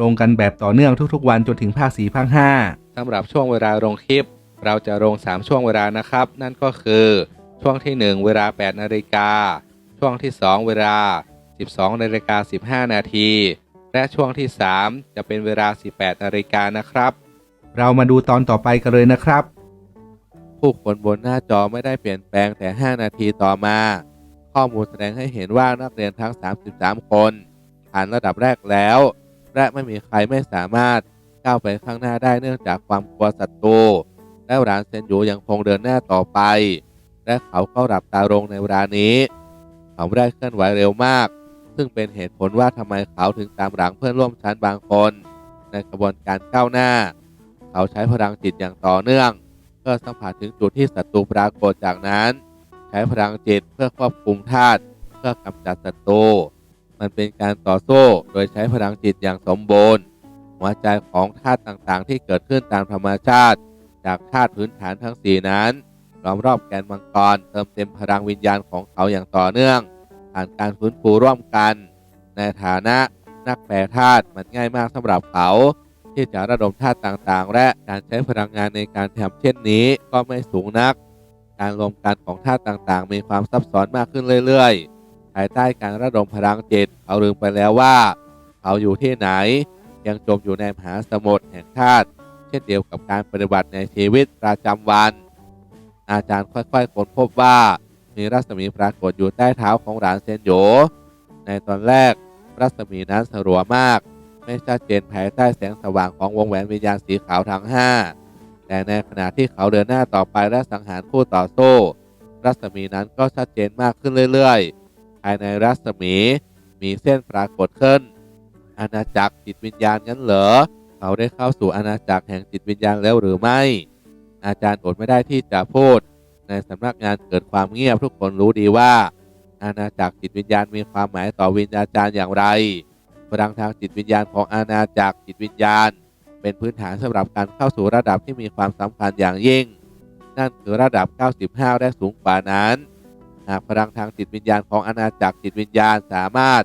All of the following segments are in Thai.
ลงกันแบบต่อเนื่องทุกๆ วันจนถึงภาค4ภาค5สำหรับช่วงเวลาลงคลิป เราจะลง 3 ช่วงเวลานะครับ นั่นก็คือช่วงที่ 1 เวลา 8 นาฬิกา ช่วงที่ 2 เวลา 12 นาฬิกา 15 นาที และช่วงที่ 3 จะเป็นเวลา 18 นาฬิกานะครับ เรามาดูตอนต่อไปกันเลยนะครับ ผู้คนบนหน้าจอไม่ได้เปลี่ยนแปลงแต่ 5 นาทีต่อมา ข้อมูลแสดงให้เห็นว่านักเรียนทั้ง 33 คนผ่านระดับแรกแล้ว และไม่มีใครไม่สามารถก้าวไปข้างหน้าได้เนื่องจากความกลัวศัตรูและร้านเซนยูยังคงเดินหน้าต่อไป และเขาก็หลับตาลงในเวลานี้ เขาไม่ได้เคลื่อนไหวเร็วมาก ซึ่งเป็นเหตุผลว่าทำไมเขาถึงตามหลังเพื่อนร่วมชั้นบางคน ในกระบวนการก้าวหน้า เขาใช้พลังจิตอย่างต่อเนื่องเพื่อสัมผัสถึงจุดที่ศัตรูปรากฏจากนั้น ใช้พลังจิตเพื่อควบคุมธาตุเพื่อกำจัดศัตรู มันเป็นการต่อสู้โดยใช้พลังจิตอย่างสมบูรณ์ หัวใจของธาตุต่างๆ ที่เกิดขึ้นตามธรรมชาติ จากธาตุพื้นฐานทั้งสี่นั้นล้อมรอบแกนมังกรเติมเต็มพลังวิญญาณของเขาอย่างต่อเนื่อง ผ่านการฟื้นฟูร่วมกัน ในฐานะนักแปรธาตุมันง่ายมากสำหรับเขาที่จะระดมธาตุต่างๆ และการใช้พลังงานในการทำเช่นนี้ก็ไม่สูงนัก การรวมกันของธาตุต่างๆ มีความซับซ้อนมากขึ้นเรื่อยๆ ภายใต้การระดมพลังจิตเขาลืมไปแล้วว่า เขาอยู่ที่ไหน ยังจมอยู่ในมหาสมุทรแห่งธาตุเช่นเดียวกับการปฏิบัติในชีวิตประจำวัน อาจารย์ค่อยๆค้นพบว่ามีรัศมีปรากฏอยู่ใต้เท้าของหลานเซนโยในตอนแรกรัศมีนั้นสลัวมาก ไม่ชัดเจนภายใต้แสงสว่างของวงแหวนวิญญาณสีขาวทั้งห้าแต่ในขณะที่เขาเดินหน้าต่อไปและสังหารผู้ต่อสู้ รัศมีนั้นก็ชัดเจนมากขึ้นเรื่อยๆ ภายในรัศมี มีเส้นปรากฏขึ้น อาณาจักรจิตวิญญาณงั้นเหรอ เขาได้เข้าสู่อาณาจักรแห่งจิตวิญญาณแล้วหรือไม่ อาจารย์อดไม่ได้ที่จะพูด ในสำนักงานเกิดความเงียบทุกคนรู้ดีว่า อาณาจักรจิตวิญญาณมีความหมายต่อวิญญาจารย์อย่างไรพลังทางจิตวิญญาณของอาณาจักรจิตวิญญาณ เป็นพื้นฐานสำหรับการเข้าสู่ระดับที่มีความสำคัญอย่างยิ่ง นั่นคือระดับ 95 และสูงกว่านั้น หากพลังทางจิตวิญญาณของอาณาจักรจิตวิญญาณสามารถ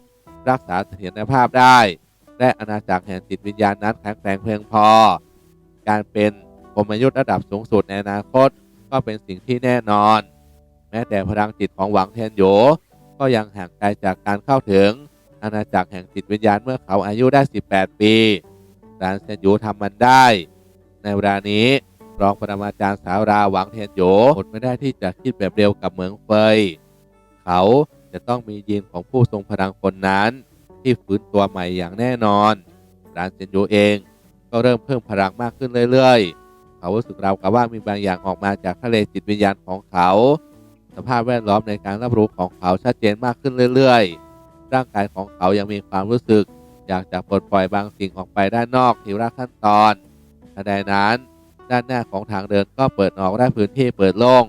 รักษาเสถียรภาพได้ และอาณาจักรแห่งจิตวิญญาณนั้นแข็งแกร่งเพียงพอ การเป็นพรมยุทธ์ระดับสูงสุดในอนาคตก็เป็นสิ่งที่แน่นอน แม้แต่พลังจิตของหวังเทียนโหยก็ยังห่างไกลจากการเข้าถึง อาณาจักรแห่งจิตวิญญาณเมื่อเขาอายุได้ 18 ปี หลานเซียนโยทำมันได้ ในเวลานี้ รองปรมาจารย์สาวราหวังเทียนโหยอดไม่ได้ที่จะคิดแบบเดียวกับเหมืองเฟย เขาจะต้องมียีนของผู้ทรงพลังคนนั้น ที่ฟื้นตัวใหม่อย่างแน่นอนหลานเซียนโยเองก็เริ่มเพิ่มพลังมากขึ้นเรื่อยๆ เขารู้สึกราวกับว่ามีบางอย่างออกมาจากทะเลจิตวิญญาณของเขา สภาพแวดล้อมในการรับรู้ของเขาชัดเจนมากขึ้นเรื่อยๆ ร่างกายของเขายังมีความรู้สึก อยากจะปลดปล่อยบางสิ่งออกไปด้านนอกทีละขั้นตอนทันใดนั้น ด้านหน้าของทางเดินก็เปิดออกได้พื้นที่เปิดโล่ง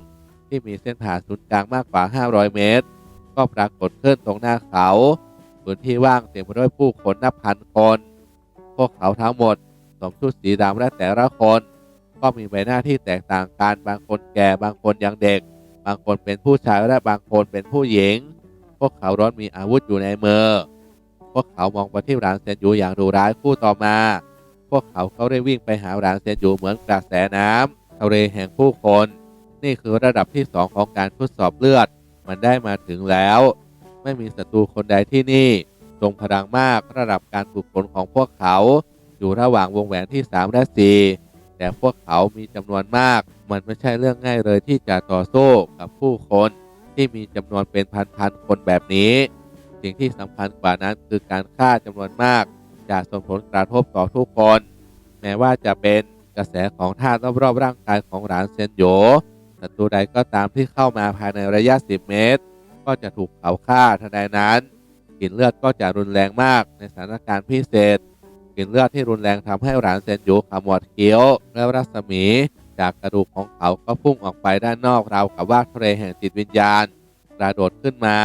ที่มีเส้นผ่านศูนย์กลางมากกว่า 500 เมตร ก็ปรากฏขึ้นตรงหน้าเขา พื้นที่ว่างเต็มไปด้วยผู้คนนับพันคน พวกเขาทั้งหมดสวมชุดสีดำและแต่ละคน ก็มีใบหน้าที่แตกต่างกัน บางคนแก่ บางคนยังเด็ก บางคนเป็นผู้ชายและบางคนเป็นผู้หญิง พวกเขาร้อนมีอาวุธอยู่ในมือ พวกเขามองไปที่หลานเซนยูอย่างดุร้ายคู่ต่อมา วกเขาเขาได้วิ่งไปหาหลานเซนยูเหมือนกระแสน้ำทะเลแห่งผู้คน นี่คือระดับที่สองของการทดสอบเลือด มันได้มาถึงแล้ว ไม่มีศัตรูคนใดที่นี่ทรงพลังมากระดับการฝึกฝนของพวกเขา อยู่ระหว่างวงแหวนที่ 3 และ 4 แต่พวกเขามีจำนวนมาก มันไม่ใช่เรื่องง่ายเลยที่จะต่อสู้กับผู้คนที่มีจำนวนเป็นพันๆคนแบบนี้ สิ่งที่สำคัญกว่านั้นคือการฆ่าจำนวนมาก จะส่งผลกระทบต่อทุกคน แม้ว่าจะเป็นกระแสของธาตุรอบๆร่างกายของหลานเซนโยศัตรูใดก็ตามที่เข้ามาภายในระยะ 10 เมตร ก็จะถูกเผาฆ่าทันใดนั้นกลิ่นเลือดก็จะรุนแรงมากในสถานการณ์พิเศษกลิ่นเลือดที่รุนแรงทำให้หลานเซนโยขมวดเคี้ยวแล้วรัศมี จากกระดูกของเขาก็พุ่งออกไปด้านนอกราวกับว่าทะเลแห่งจิตวิญญาณกระโดดขึ้นมา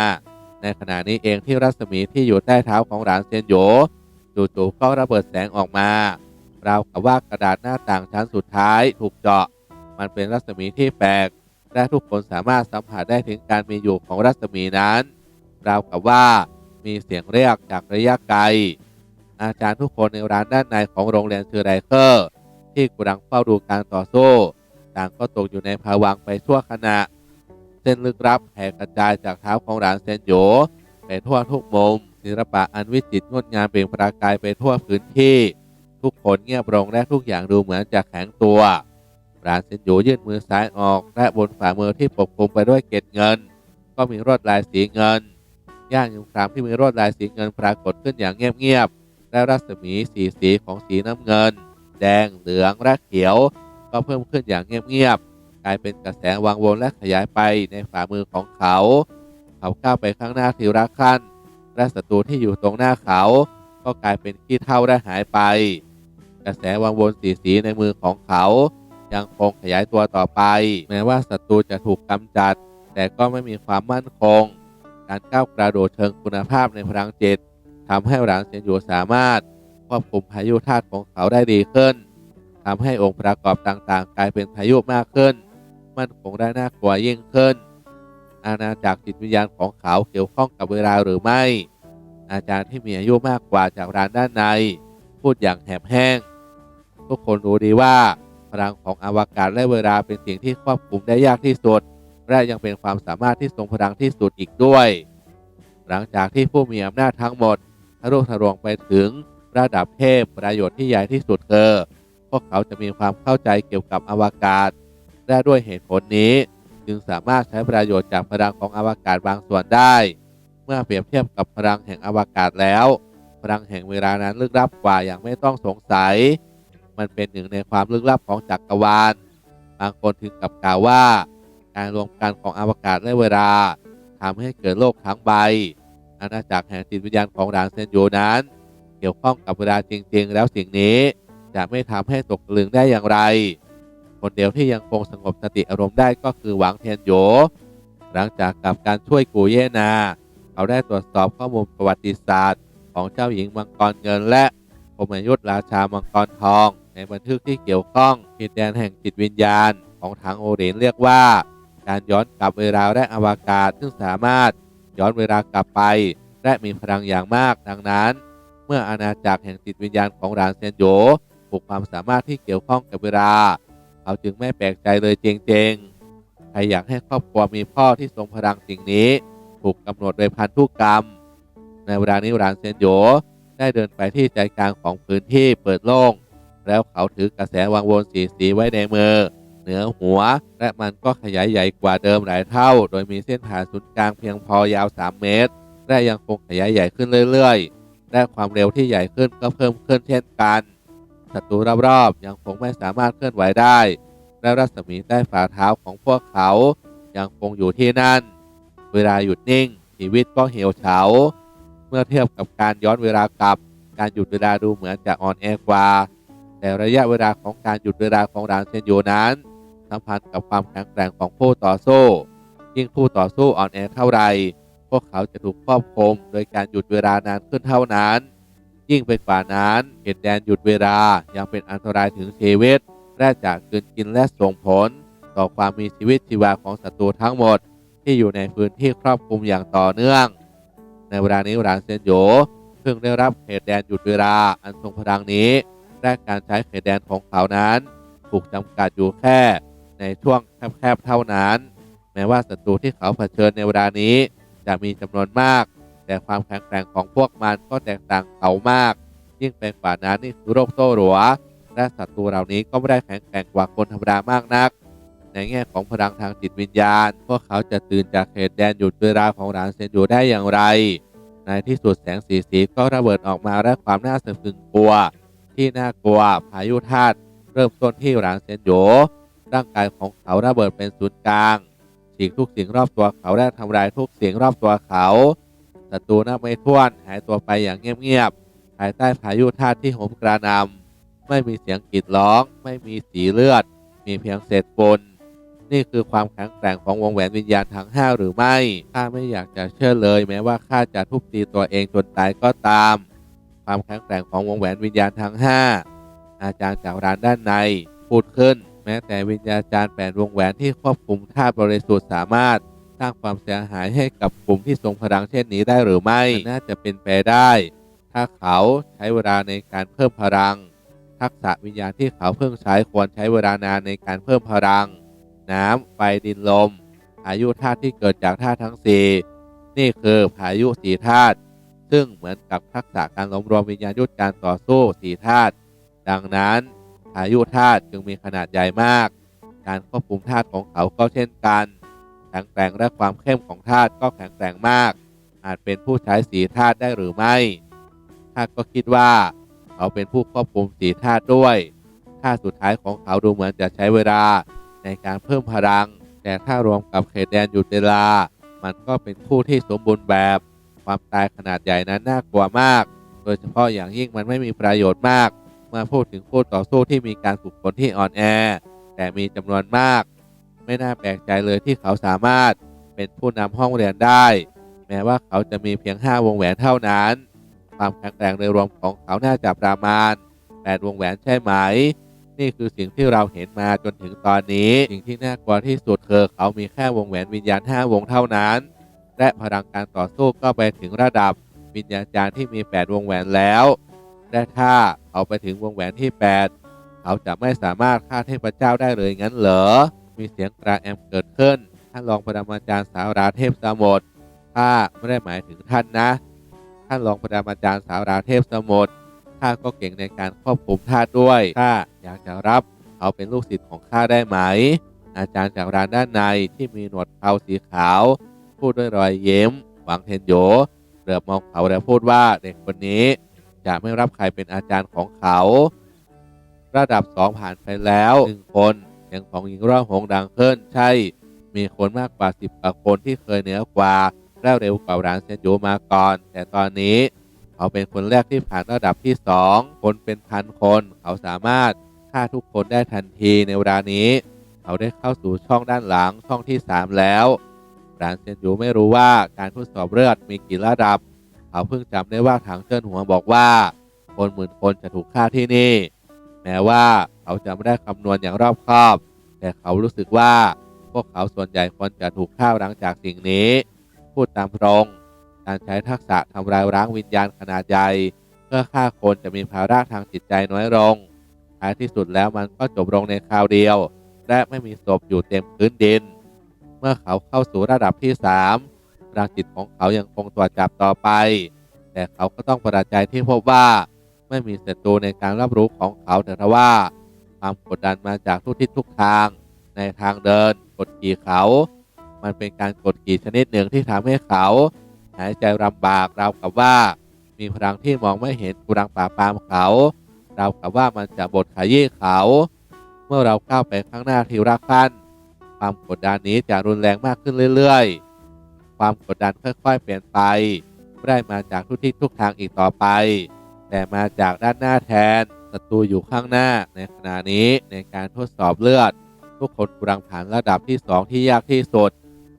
ในขณะนี้เองที่รัศมีที่อยู่ใต้เท้าของหลานเซนโย จู่ๆก็ระเบิดแสงออกมาราวกับว่ากระดาษหน้าต่างชั้นสุดท้ายถูกเจาะ มันเป็นรัศมีที่แปลก และทุกคนสามารถสัมผัสได้ถึงการมีอยู่ของรัศมีนั้น ราวกับว่ามีเสียงเรียกจากระยะไกล อาจารย์ทุกคนในร้านด้านในของโรงเรียนชื่อไรเคอร์ ที่กำลังเฝ้าดูการต่อสู้ต่างก็ตกอยู่ในภาวังไปชั่วขณะ เส้นลึกลับแผ่กระจายจากเท้าของหลานเซนโยไปทั่วทุกมุม ศิลปะอันวิจิตรงดงามเปล่งประกายไปทั่วพื้นที่ ทุกคนเงียบลงและทุกอย่างดูเหมือนจะแข็งตัวหลานเซนโยยื่นมือซ้ายออก และบนฝ่ามือที่ปกคลุมไปด้วยเกล็ดเงิน ก็มีรวดลายสีเงินย่างยุงครามที่มีรวดลายสีเงินปรากฏขึ้นอย่างเงียบๆและรัศมีสีสีของสีน้ำเงิน แดงเหลืองและเขียว ก็เพิ่มขึ้นอย่างเงียบๆกลายเป็นกระแสวังวนและขยายไปในฝ่ามือของเขา เขาก้าวไปข้างหน้าทีละขั้น และศัตรูที่อยู่ตรงหน้าเขา ก็กลายเป็นขี้เท่าและหายไป กระแสวังวนสีสีในมือของเขา ยังคงขยายตัวต่อไป แม้ว่าศัตรูจะถูกกำจัด แต่ก็ไม่มีความมั่นคง การก้าวกระโดดเชิงคุณภาพในพลังจิตทำให้หลางเซียนหยูสามารถควบคุมพายุธาตุของเขาได้ดีขึ้นทำให้องค์ประกอบต่างๆ กลายเป็นพายุมากขึ้น มั่นคงได้น่ากลัวยิ่งขึ้น อาณาจักรจิตวิญญาณของเขาเกี่ยวข้องกับเวลาหรือไม่ อาจารย์ที่มีอายุมากกว่าจากร้านด้านใน พูดอย่างแหบแห้ง ทุกคนรู้ดีว่าพลังของอวกาศและเวลาเป็นสิ่งที่ควบคุมได้ยากที่สุด และยังเป็นความสามารถที่ทรงพลังที่สุดอีกด้วย หลังจากที่ผู้มีอำนาจทั้งหมดทะลุทะลวงไปถึงระดับเทพประโยชน์ที่ใหญ่ที่สุดคือพวกเขาจะมีความเข้าใจเกี่ยวกับอวกาศ และด้วยเหตุผลนี้ จึงสามารถใช้ประโยชน์จากพลังของอวกาศบางส่วนได้ เมื่อเปรียบเทียบกับพลังแห่งอวกาศแล้ว พลังแห่งเวลานั้นลึกลับกว่าอย่างไม่ต้องสงสัย มันเป็นหนึ่งในความลึกลับของจักรวาล บางคนถึงกับกล่าวว่า การรวมกันของอวกาศและเวลาทำให้เกิดโลกทั้งใบ อาณาจักรแห่งจิตวิญญาณของหลานเซนโยนั้น เกี่ยวข้องกับเวลาจริง ๆ แล้วสิ่งนี้จะไม่ทำให้ตกลึงได้อย่างไร คนเดียวที่ยังคงสงบสติอารมณ์ได้ก็คือหวังเทียนโย หลังจากกับการช่วยกูเย่นา เขาได้ตรวจสอบข้อมูลประวัติศาสตร์ ของเจ้าหญิงมังกรเงินและพมยุทธราชามังกรทอง ในบันทึกที่เกี่ยวข้องดินแดนแห่งจิตวิญญาณ ของทางโอเรนเรียกว่า การย้อนกลับเวลาและอวกาศซึ่งสามารถย้อนเวลากลับไป และมีพลังอย่างมากดังนั้น เมื่ออาณาจักรแห่งจิตวิญญาณของหลานเซนโยผูกความสามารถที่เกี่ยวข้องกับเวลา เขาจึงไม่แปลกใจเลยจริงๆ ใครอยากให้ครอบครัวมีพ่อที่ทรงพลังสิ่งนี้ ถูกกำหนดโดยพันธุกรรม ในเวลานี้หลานเซนโยได้เดินไปที่ใจกลางของพื้นที่เปิดโล่ง แล้วเขาถือกระแสวังวนสีสีไว้ในมือ เหนือหัว และมันก็ขยายใหญ่กว่าเดิมหลายเท่า โดยมีเส้นผ่านศูนย์กลางเพียงพอยาว 3 เมตร และยังคงขยายใหญ่ขึ้นเรื่อยๆ และความเร็วที่ใหญ่ขึ้นก็เพิ่มขึ้นเช่นกัน ศัตรูรอบๆยังคงไม่สามารถเคลื่อนไหวได้ และรัศมีใต้ฝ่าเท้าของพวกเขายังคงอยู่ที่นั่น เวลาหยุดนิ่ง ชีวิตก็เหี่ยวเฉา เมื่อเทียบกับการย้อนเวลากลับ การหยุดเวลาดูเหมือนจะอ่อนแอกว่า แต่ระยะเวลาของการหยุดเวลาของรานเซนโยนั้น สัมพันธ์กับความแข็งแกร่งของผู้ต่อสู้ ยิ่งผู้ต่อสู้อ่อนแอเท่าไร พวกเขาจะถูกควบคุมโดยการหยุดเวลานานขึ้นเท่านั้น ยิ่งไปกว่านั้นเหตุแดนหยุดเวลายังเป็นอันตรายถึงชีวิตและจะเกินกินและส่งผล ต่อความมีชีวิตชีวาของศัตรูทั้งหมด ที่อยู่ในพื้นที่ครอบคลุมอย่างต่อเนื่อง ในเวลานี้หลานเซนโยเพิ่งได้รับเขตแดนหยุดเวลาอันทรงพลังนี้และการใช้เขตแดนของเขานั้น ถูกจำกัดอยู่แค่ในช่วงแคบๆเท่านั้น แม้ว่าศัตรูที่เขาเผชิญในเวลานี้จะมีจำนวนมาก แต่ความแข็งแกร่งของพวกมันก็แตกต่างเขามาก ยิ่งเป็นกว่านั้นนี่คือโรคโซ่หลัว และศัตรูเหล่านี้ก็ไม่ได้แข็งแกร่งกว่าคนธรรมดามากนัก ในแง่ของพลังทางจิตวิญญาณ พวกเขาจะตื่นจากเขตแดนหยุดเวลาของหลานเซนอยู่ได้อย่างไร ในที่สุดแสงสีสีก็ระเบิดออกมาและความน่าสะพรึงกลัว ที่น่ากลัวพายุธาตุเริ่มต้นที่หลานเซนโยร่างกายของเขาระเบิดเป็นศูนย์กลางฉีกทุกสิ่งรอบตัวเขาและทำลายทุกสิ่งรอบตัวเขา ศัตรูนับไม่ถ้วนหายตัวไปอย่างเงียบๆทายใต้พายุธาตุที่โหมกระหนำไม่มีเสียงกรีดร้อง ไม่มีสีเลือด มีเพียงเศษฝุ่นนี่คือความแข็งแกร่งของวงแหวนวิญญาณทั้งห้าหรือไม่ข้าไม่อยากจะเชื่อเลย แม้ว่าข้าจะทุบตีตัวเองจนตายก็ตาม ความแข็งแกร่งของวงแหวนวิญญาณทั้งห้าอาจารย์จากร้านด้านใน พูดขึ้น แม้แต่วิญญาจารย์แปดวงแหวนที่ควบคุมธาตุบริสุทธิ์สามารถ ร้างความเสียหายให้กับกลุ่มที่ทรงพลังเช่นนี้ได้หรือไม่ น่าจะเป็นไปได้ ถ้าเขาใช้เวลาในการเพิ่มพลัง ทักษะวิญญาณที่เขาเพิ่งใช้ควรใช้เวลานานในการเพิ่มพลัง น้ำ ไฟ ดิน ลมพายุธาตุที่เกิดจากธาตุทั้งสี่นี่คือพายุสีธาตุ ซึ่งเหมือนกับทักษะการล้มรวมวิญญาณยุทธการต่อสู้สีธาตุ ดังนั้นพายุธาตุจึงมีขนาดใหญ่มาก การควบคุมธาตุของเขาก็เช่นกัน แข็งแกร่งและความเข้มของธาตุก็แข็งแกร่งมาก อาจเป็นผู้ใช้สีธาตุได้หรือไม่ข้าก็คิดว่า เขาเป็นผู้ควบคุมสีธาตุด้วยธาตุสุดท้ายของเขาดูเหมือนจะใช้เวลาในการเพิ่มพลัง แต่ถ้ารวมกับเขตแดนหยุดเวลา มันก็เป็นผู้ที่สมบูรณ์แบบ ความตายขนาดใหญ่นั้นน่ากลัวมาก โดยเฉพาะอย่างยิ่งมันไม่มีประโยชน์มาก เมื่อพูดถึงคู่ต่อสู้ที่มีการฝึกฝนที่อ่อนแอ แต่มีจำนวนมาก ไม่น่าแปลกใจเลยที่เขาสามารถเป็นผู้นำห้องเรียนได้ แม้ว่าเขาจะมีเพียง 5 วงแหวนเท่านั้น ความแข็งแกร่งโดยรวมของเขาน่าจะประมาณ 8 วงแหวนใช่ไหม นี่คือสิ่งที่เราเห็นมาจนถึงตอนนี้ สิ่งที่น่ากลัวที่สุดคือเขามีแค่วงแหวนวิญญาณ 5 วงเท่านั้น และพลังการต่อสู้ก็ไปถึงระดับวิญญาจารย์ที่มี 8 วงแหวนแล้ว และถ้าเขาไปถึงวงแหวนที่ 8 เขาจะไม่สามารถฆ่าเทพเจ้าได้เลยงั้นเหรอ มีเสียงกระแอมเกิดขึ้น ท่านรองปรมาจารย์สาวราเทพสมุทรข้าไม่ได้หมายถึงท่านนะ ท่านรองปรมาจารย์สาวราเทพสมุทรข้าก็เก่งในการควบคุมธาด้วยข้าอยากจะรับเขาเป็นลูกศิษย์ของข้าได้ไหม อาจารย์จากร้านด้านในที่มีหนวดเคราสีขาว พูดด้วยรอยเยิ้มหวังเทนโยเหลือบมองเขาและพูดว่าเด็กคนนี้จะไม่รับใครเป็นอาจารย์ของเขา ระดับสองผ่านไปแล้วหนึ่งคน สียงของหญิงร่าหงดังขึ้น ใช่ มีคนมากกว่าสิบกว่าคนที่เคยเหนือกว่าและเร็วกว่าร้านเซนโยมาก่อน แต่ตอนนี้ เขาเป็นคนแรกที่ผ่านระดับที่สองคนเป็นพันคน เขาสามารถฆ่าทุกคนได้ทันทีในเวลานี้ เขาได้เข้าสู่ช่องด้านหลังช่องที่สามแล้วร้านเซนโยไม่รู้ว่าการทดสอบเลือดมีกี่ระดับ เขาเพิ่งจำได้ว่าทางเจิ้นหัวบอกว่า คนหมื่นคนจะถูกฆ่าที่นี่ แม้ว่าเขาจะไม่ได้คำนวณอย่างรอบคอบ แต่เขารู้สึกว่าพวกเขาส่วนใหญ่ควรจะถูกฆ่าหลังจากสิ่งนี้ พูดตามตรงการใช้ทักษะทำลายล้างวิญญาณขนาดใหญ่เพื่อฆ่าคนจะมีภาระทางจิตใจน้อยลงท้ายที่สุดแล้วมันก็จบลงในคราวเดียว และไม่มีศพอยู่เต็มพื้นดิน เมื่อเขาเข้าสู่ระดับที่สามพลังจิตของเขายังคงตรวจจับต่อไป แต่เขาก็ต้องประหลาดใจที่พบว่า ไม่มีศัตรูในการรับรู้ของเขาแต่ทว่า ความกดดันมาจากทุกทิศทุกทาง ในทางเดินกดขี่เขา มันเป็นการกดขี่ชนิดหนึ่งที่ทำให้เขา หายใจลำบากราวกับว่า มีพลังที่มองไม่เห็นกำลังป่าบปรามเขาราวกับว่ามันจะบดขยี้เขา เมื่อเราก้าวไปข้างหน้าทีละขั้นความกดดันนี้จะรุนแรงมากขึ้นเรื่อยๆ ความกดดันค่อยๆ เปลี่ยนไป ไม่ได้มาจากทุกทิศทุกทางอีกต่อไป แต่มาจากด้านหน้าแทนศัตรูอยู่ข้างหน้า ในขณะนี้ในการทดสอบเลือด ทุกคนกำลังผ่านระดับที่ 2 ที่ยากที่สุด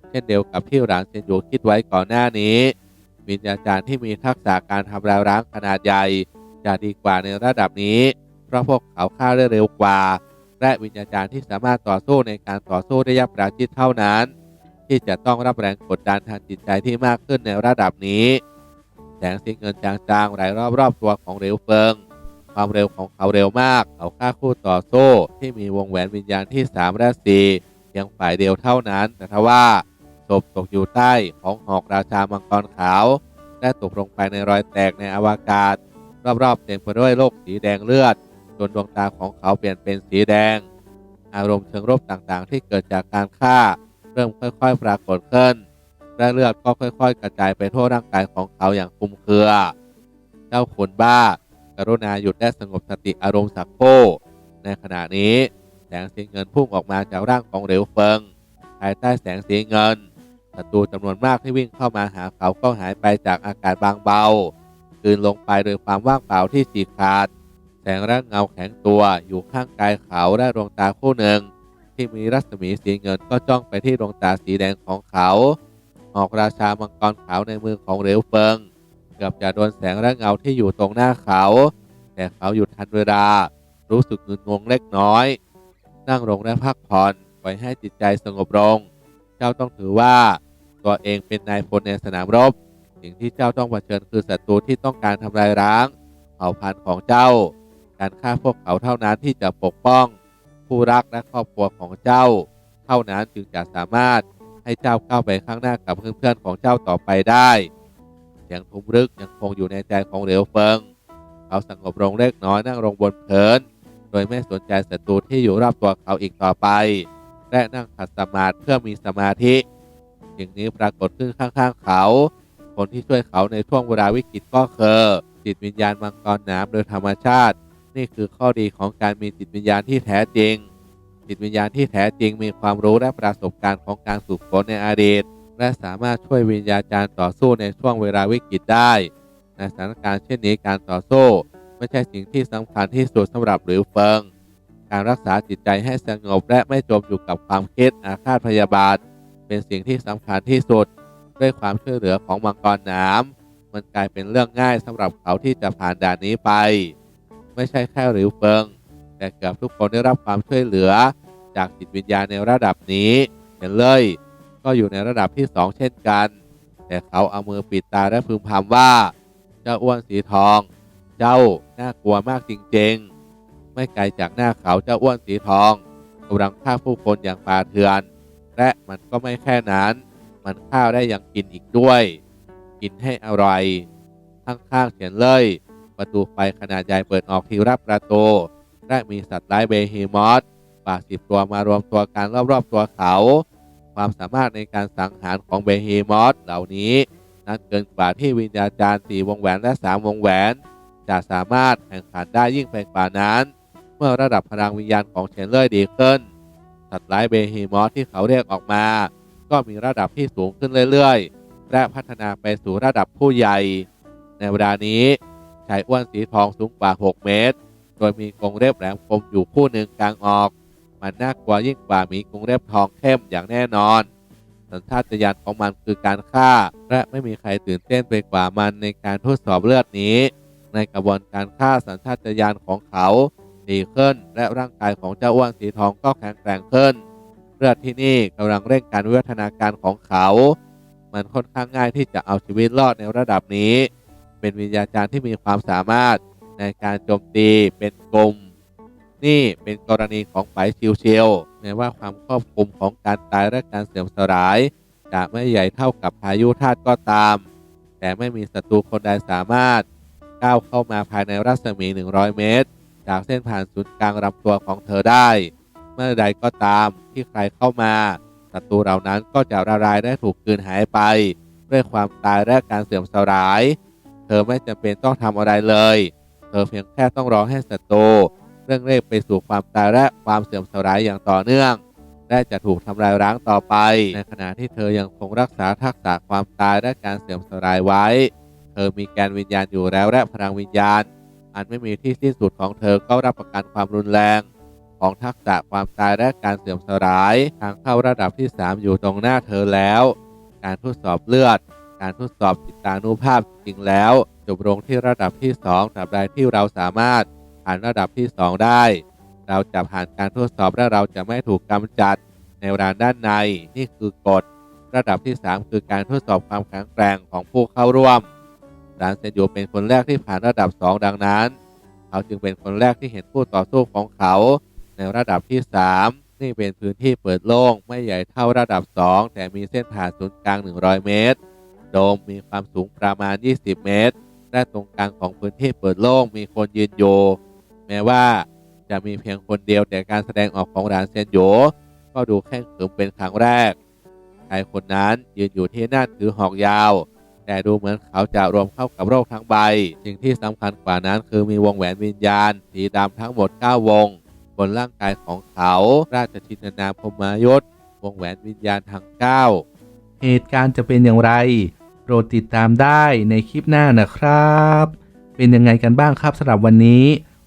เช่นเดียวกับที่หลานเซนยูคิดไว้ก่อนหน้านี้ วิญญาจารย์ที่มีทักษะการทำลายล้างขนาดใหญ่ จะดีกว่าในระดับนี้ เพราะพวกเขาฆ่าได้เร็วกว่า และวิญญาจารย์ที่สามารถต่อสู้ในการต่อสู้ระยะประชิดเท่านั้น ที่จะต้องรับแรงกดดันทางจิตใจที่มากขึ้นในระดับนี้ แสงสีเงินจางๆไหลรอบๆตัวของเร็วเฟิง ความเร็วของเขาเร็วมาก เขาฆ่าคู่ต่อสู้ที่มีวงแหวนวิญญาณที่3และ4เพียงฝ่ายเดียวเท่านั้น แต่ทว่าศพตกอยู่ใต้ของหอกราชามังกรขาวและตกลงไปในรอยแตกในอวกาศ รอบๆเต็มไปด้วยโลกสีแดงเลือดจนดวงตาของเขาเปลี่ยนเป็นสีแดง อารมณ์เชิงรบต่างๆ ที่เกิดจากการฆ่า เริ่มค่อยๆปรากฏขึ้น และเลือดก็ค่อยๆ กระจายไปทั่วร่างกายของเขาอย่างคลุมเครือ เจ้าคนบ้า กรุณาหยุดและสงบสติอารมณ์สักโคในขณะนี้แสงสีเงินพุ่งออกมาจากร่างของเหลวเฟิง ภายใต้แสงสีเงินศัตรูจำนวนมากที่วิ่งเข้ามาหาเขาก็หายไปจากอากาศบางเบากลืนลงไปโดยความว่างเปล่าที่ฉีกขาด แสงและเงาแข็งตัวอยู่ข้างกายเขาและดวงตาคู่หนึ่ง ที่มีรัศมีสีเงินก็จ้องไปที่ดวงตาสีแดงของเขา หอกราชามังกรขาวในมือของเหลวเฟิงเกือบจะโดนแสงและเงาที่อยู่ตรงหน้าเขา แต่เขาหยุดทันเวลา รู้สึกงุนงงเล็กน้อย นั่งลงและพักผ่อนปล่อยให้จิตใจสงบลง เจ้าต้องถือว่า ตัวเองเป็นนายพลในสนามรบ สิ่งที่เจ้าต้องเผชิญคือศัตรูที่ต้องการทำลายร้างเผ่าพันธุ์ของเจ้า การฆ่าพวกเขาเท่านั้นที่จะปกป้อง ผู้รักและครอบครัวของเจ้า เท่านั้นจึงจะสามารถ ให้เจ้าก้าวไปข้างหน้ากับเพื่อนๆของเจ้าต่อไปได้เสียงทุ้มรึกยังคงอยู่ในใจของเหลวเฟิง เขาสงบลงเล็กน้อยนั่งลงบนเพินโดยไม่สนใจศัตรูที่อยู่รอบตัวเขาอีกต่อไป และนั่งขัดสมาธิเพื่อมีสมาธิสิ่งนี้ปรากฏขึ้นข้างๆเขา คนที่ช่วยเขาในช่วงเวลาวิกฤตก็คือจิตวิญญาณมังกรน้ำโดยธรรมชาติ นี่คือข้อดีของการมีจิตวิญญาณที่แท้จริง จิตวิญญาณที่แท้จริงมีความรู้และประสบการณ์ของการฝึกฝนในอดีต และสามารถช่วยวิญญาจารย์ต่อสู้ในช่วงเวลาวิกฤตได้ในสถานการณ์เช่นนี้การต่อสู้ ไม่ใช่สิ่งที่สำคัญที่สุดสำหรับหลิวเฟิง การรักษาจิตใจให้สงบและไม่จมอยู่กับความคิดอาฆาตพยาบาท เป็นสิ่งที่สำคัญที่สุด ด้วยความช่วยเหลือของมังกรน้ำมันกลายเป็นเรื่องง่ายสำหรับเขาที่จะผ่านด่านนี้ไป ไม่ใช่แค่หลิวเฟิง แต่เกือบทุกคนได้รับความช่วยเหลือ จากจิตวิญญาณในระดับนี้ เห็นเลย ก็อยู่ในระดับที่สองเช่นกัน แต่เขาเอามือปิดตาและพึมพำว่า เจ้าอ้วนสีทอง เจ้าน่ากลัวมากจริงๆ ไม่ไกลจากหน้าเขาเจ้าอ้วนสีทองกำลังฆ่าผู้คนอย่างป่าเถื่อน และมันก็ไม่แค่นั้น มันฆ่าได้อย่างกินอีกด้วย กินให้อร่อยข้างๆเขียนเลย ประตูไฟขนาดใหญ่เปิดออกทีรับประตูและมีสัตว์ร้ายเบฮีมอส กว่าสิบตัวมารวมตัวกันรอบๆตัวเขา ความสามารถในการสังหารของเบฮีมอสเหล่านี้นั้นเกินกว่าที่วิญญาจารย์สี่วงแหวนและสามวงแหวน จะสามารถแข่งขันได้ยิ่งไปกว่านั้น เมื่อระดับพลังวิญญาณของเชนเลอร์ดีขึ้นสัตว์ร้ายเบฮีมอสที่เขาเรียกออกมา ก็มีระดับที่สูงขึ้นเรื่อยๆ และพัฒนาไปสู่ระดับผู้ใหญ่ ในเวลานี้ชายอ้วนสีทองสูงกว่า 6 เมตร โดยมีกรงเล็บแหลมคมอยู่คู่หนึ่งกลางออก มันน่ากลัวยิ่งกว่ามีกรงเล็บทองเข้มอย่างแน่นอน สัญชาตญาณของมันคือการฆ่า และไม่มีใครตื่นเต้นไปกว่ามันในการทดสอบเลือดนี้ ในกระบวนการฆ่าสัญชาตญาณของเขาดีขึ้น และร่างกายของเจ้าอ้วนสีทองก็แข็งแกร่งขึ้น เลือดที่นี่กำลังเร่งการวิวัฒนาการของเขา มันค่อนข้างง่ายที่จะเอาชีวิตรอดในระดับนี้ เป็นวิญญาจารย์ที่มีความสามารถในการโจมตีเป็นกลุ่ม นี่เป็นกรณีของไปชิวเชียวแม้ว่าความครอบคลุมของการตายและการเสื่อมสลาย จะไม่ใหญ่เท่ากับพายุธาตุก็ตาม แต่ไม่มีศัตรูคนใดสามารถ ก้าวเข้ามาภายในรัศมี 100 เมตร จากเส้นผ่านศูนย์กลางลำตัวของเธอได้ เมื่อใดก็ตามที่ใครเข้ามาศัตรูเหล่านั้นก็จะละลายและถูกกลืนหายไป ด้วยความตายและการเสื่อมสลาย เธอไม่จำเป็นต้องทำอะไรเลย เธอเพียงแค่ต้องรอให้ศัตรู เร่งเร่ไปสู่ความตายและความเสื่อมสลายอย่างต่อเนื่อง และจะถูกทำลายร้างต่อไป ในขณะที่เธอยังคงรักษาทักษะความตายและการเสื่อมสลายไว้ เธอมีแกนวิญญาณอยู่แล้วและพลังวิญญาณ อันไม่มีที่สิ้นสุดของเธอก็รับประกันความรุนแรงของทักษะความตายและการเสื่อมสลาย ทางเข้าระดับที่ 3 อยู่ตรงหน้าเธอแล้ว การทดสอบเลือด การทดสอบจิตานุภาพจริงแล้ว จบลงที่ระดับที่2ตราบใดที่เราสามารถ ผ่านระดับที่ 2 ได้ เราจะผ่านการทดสอบและเราจะไม่ถูกกำจัดในรานด้านในนี่คือกฎ ระดับที่ 3 คือการทดสอบความแข็งแกร่งของผู้เข้าร่วมรานเซนโยเป็นคนแรกที่ผ่านระดับ 2 ดังนั้น เขาจึงเป็นคนแรกที่เห็นผู้ต่อสู้ของเขา ในระดับที่ 3 นี่เป็นพื้นที่เปิดโล่งไม่ใหญ่เท่าระดับ 2 แต่มีเส้นผ่านศูนย์กลาง 100 เมตร โดมมีความสูงประมาณ 20 เมตร และตรงกลางของพื้นที่เปิดโล่งมีคนยืนอยู่ แม้ว่าจะมีเพียงคนเดียวแต่การแสดงออกของหลานเซนโยก็ดูแข็งขรึมเป็นครั้งแรกชายคนนั้นยืนอยู่ที่นั่นถือหอกยาว แต่ดูเหมือนเขาจะรวมเข้ากับโรคทั้งใบ สิ่งที่สำคัญกว่านั้นคือมีวงแหวนวิญญาณ สีดำทั้งหมด 9 วง บนร่างกายของเขา ราชชินนาพมายศ วงแหวนวิญญาณทั้ง 9 เหตุการณ์จะเป็นอย่างไร โปรดติดตามได้ในคลิปหน้านะครับ เป็นยังไงกันบ้างครับสำหรับวันนี้